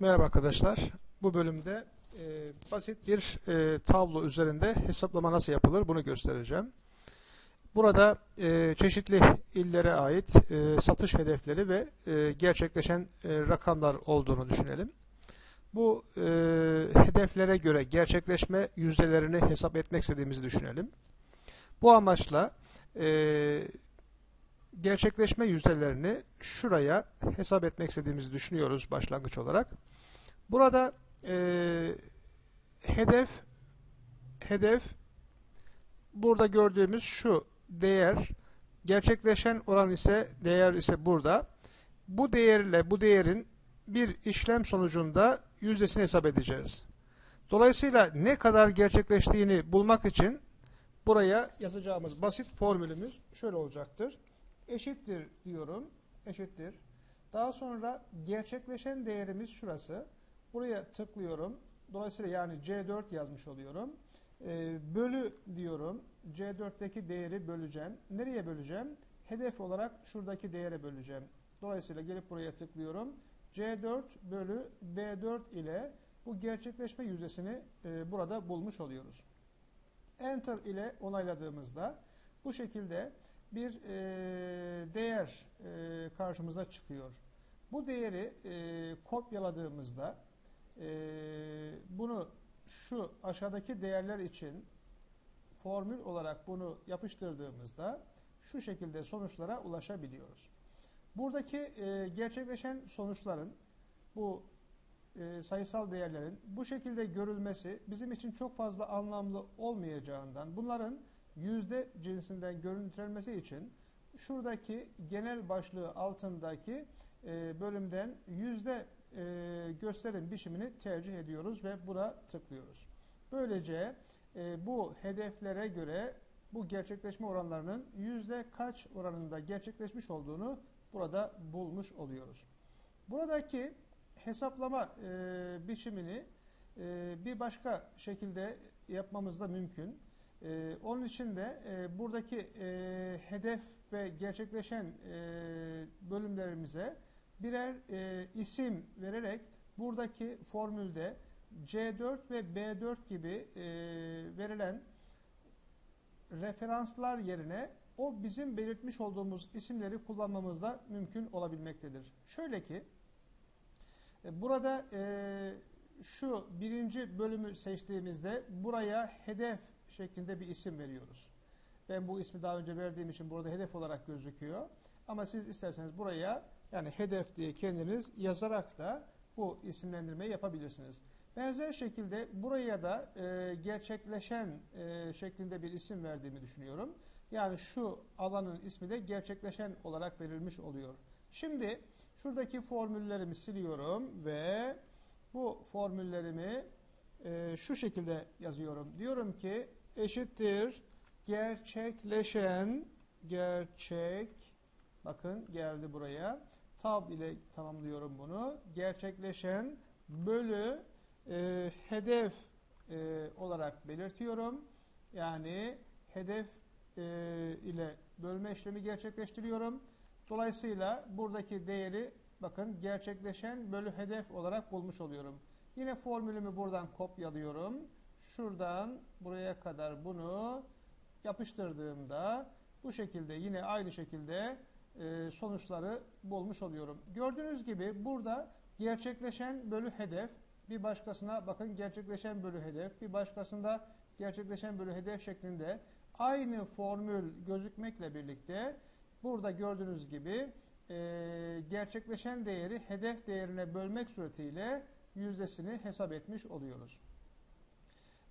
Merhaba arkadaşlar. Bu bölümde e, basit bir e, tablo üzerinde hesaplama nasıl yapılır bunu göstereceğim. Burada e, çeşitli illere ait e, satış hedefleri ve e, gerçekleşen e, rakamlar olduğunu düşünelim. Bu e, hedeflere göre gerçekleşme yüzdelerini hesap etmek istediğimizi düşünelim. Bu amaçla e, gerçekleşme yüzdelerini şuraya hesap etmek istediğimizi düşünüyoruz başlangıç olarak. Burada e, hedef hedef burada gördüğümüz şu değer gerçekleşen oran ise değer ise burada. Bu değerle bu değerin bir işlem sonucunda yüzdesini hesap edeceğiz. Dolayısıyla ne kadar gerçekleştiğini bulmak için buraya yazacağımız basit formülümüz şöyle olacaktır. Eşittir diyorum. Eşittir. Daha sonra gerçekleşen değerimiz şurası. Buraya tıklıyorum. Dolayısıyla yani C4 yazmış oluyorum. E, bölü diyorum. C4'teki değeri böleceğim. Nereye böleceğim? Hedef olarak şuradaki değere böleceğim. Dolayısıyla gelip buraya tıklıyorum. C4 bölü B4 ile bu gerçekleşme yüzdesini e, burada bulmuş oluyoruz. Enter ile onayladığımızda bu şekilde bir e, değer e, karşımıza çıkıyor. Bu değeri e, kopyaladığımızda e, bunu şu aşağıdaki değerler için formül olarak bunu yapıştırdığımızda şu şekilde sonuçlara ulaşabiliyoruz. Buradaki e, gerçekleşen sonuçların bu e, sayısal değerlerin bu şekilde görülmesi bizim için çok fazla anlamlı olmayacağından bunların yüzde cinsinden görüntülenmesi için şuradaki genel başlığı altındaki e, bölümden yüzde e, gösterim biçimini tercih ediyoruz ve buna tıklıyoruz. Böylece e, bu hedeflere göre bu gerçekleşme oranlarının yüzde kaç oranında gerçekleşmiş olduğunu burada bulmuş oluyoruz. Buradaki hesaplama biçimini bir başka şekilde yapmamız da mümkün. E, onun için de e, buradaki e, hedef ve gerçekleşen e, bölümlerimize birer e, isim vererek buradaki formülde C4 ve B4 gibi e, verilen referanslar yerine o bizim belirtmiş olduğumuz isimleri kullanmamız da mümkün olabilmektedir. Şöyle ki e, burada e, şu birinci bölümü seçtiğimizde buraya hedef şeklinde bir isim veriyoruz. Ben bu ismi daha önce verdiğim için burada hedef olarak gözüküyor. Ama siz isterseniz buraya yani hedef diye kendiniz yazarak da bu isimlendirmeyi yapabilirsiniz. Benzer şekilde buraya da e, gerçekleşen e, şeklinde bir isim verdiğimi düşünüyorum. Yani şu alanın ismi de gerçekleşen olarak verilmiş oluyor. Şimdi şuradaki formüllerimi siliyorum ve bu formüllerimi e, şu şekilde yazıyorum. Diyorum ki eşittir gerçekleşen gerçek bakın geldi buraya. Tab ile tamamlıyorum bunu. Gerçekleşen bölü e, hedef e, olarak belirtiyorum. Yani hedef e, ile bölme işlemi gerçekleştiriyorum. Dolayısıyla buradaki değeri bakın gerçekleşen bölü hedef olarak bulmuş oluyorum yine formülümü buradan kopyalıyorum şuradan buraya kadar bunu yapıştırdığımda bu şekilde yine aynı şekilde e, sonuçları bulmuş oluyorum. Gördüğünüz gibi burada gerçekleşen bölü hedef bir başkasına bakın gerçekleşen bölü hedef bir başkasında gerçekleşen bölü hedef şeklinde aynı formül gözükmekle birlikte burada gördüğünüz gibi e, gerçekleşen değeri hedef değerine bölmek suretiyle yüzdesini hesap etmiş oluyoruz.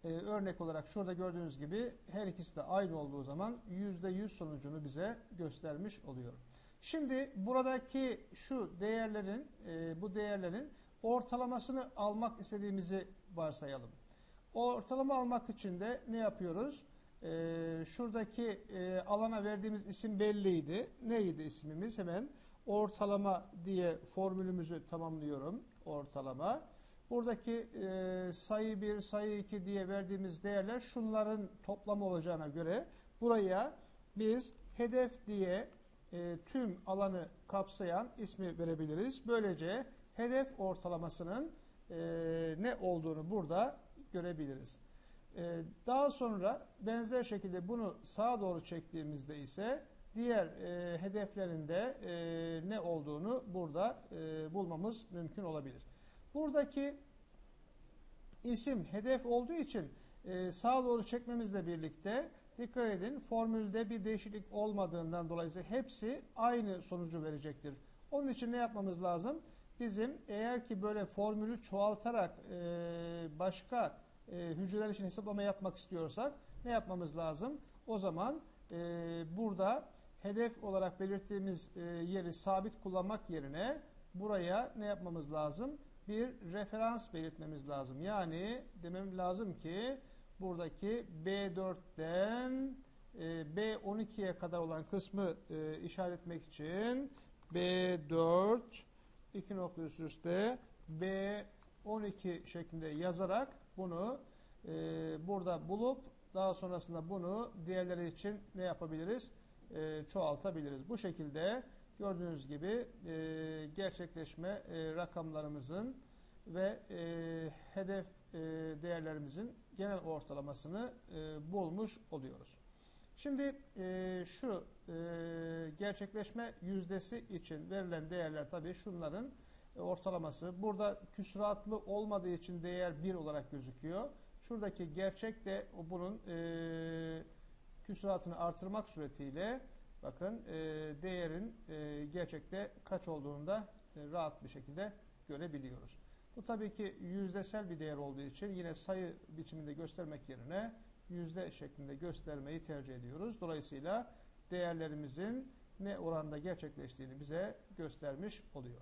Ee, örnek olarak şurada gördüğünüz gibi her ikisi de aynı olduğu zaman %100 sonucunu bize göstermiş oluyor. Şimdi buradaki şu değerlerin e, bu değerlerin ortalamasını almak istediğimizi varsayalım. Ortalama almak için de ne yapıyoruz? E, şuradaki e, alana verdiğimiz isim belliydi. Neydi ismimiz? Hemen ortalama diye formülümüzü tamamlıyorum. Ortalama. Buradaki e, sayı 1, sayı 2 diye verdiğimiz değerler şunların toplamı olacağına göre buraya biz hedef diye e, tüm alanı kapsayan ismi verebiliriz. Böylece hedef ortalamasının e, ne olduğunu burada görebiliriz. E, daha sonra benzer şekilde bunu sağa doğru çektiğimizde ise diğer e, hedeflerinde e, ne olduğunu burada e, bulmamız mümkün olabilir. Buradaki isim hedef olduğu için e, sağa doğru çekmemizle birlikte dikkat edin formülde bir değişiklik olmadığından dolayı hepsi aynı sonucu verecektir. Onun için ne yapmamız lazım? Bizim eğer ki böyle formülü çoğaltarak e, başka e, hücreler için hesaplama yapmak istiyorsak ne yapmamız lazım? O zaman e, burada hedef olarak belirttiğimiz e, yeri sabit kullanmak yerine buraya ne yapmamız lazım? Bir referans belirtmemiz lazım. Yani demem lazım ki buradaki B4'ten e, B12'ye kadar olan kısmı e, işaret etmek için B4 iki nokta üst üste B12 şeklinde yazarak bunu e, burada bulup daha sonrasında bunu diğerleri için ne yapabiliriz? E, çoğaltabiliriz. Bu şekilde gördüğünüz gibi e, gerçekleşme e, rakamlarımızın ve e, hedef e, değerlerimizin genel ortalamasını e, bulmuş oluyoruz. Şimdi e, şu e, gerçekleşme yüzdesi için verilen değerler tabii şunların e, ortalaması. Burada küsuratlı olmadığı için değer 1 olarak gözüküyor. Şuradaki gerçek de bunun e, küsuratını artırmak suretiyle bakın e, değerin e, gerçekte kaç olduğunu da e, rahat bir şekilde görebiliyoruz. Bu tabii ki yüzdesel bir değer olduğu için yine sayı biçiminde göstermek yerine yüzde şeklinde göstermeyi tercih ediyoruz. Dolayısıyla değerlerimizin ne oranda gerçekleştiğini bize göstermiş oluyor.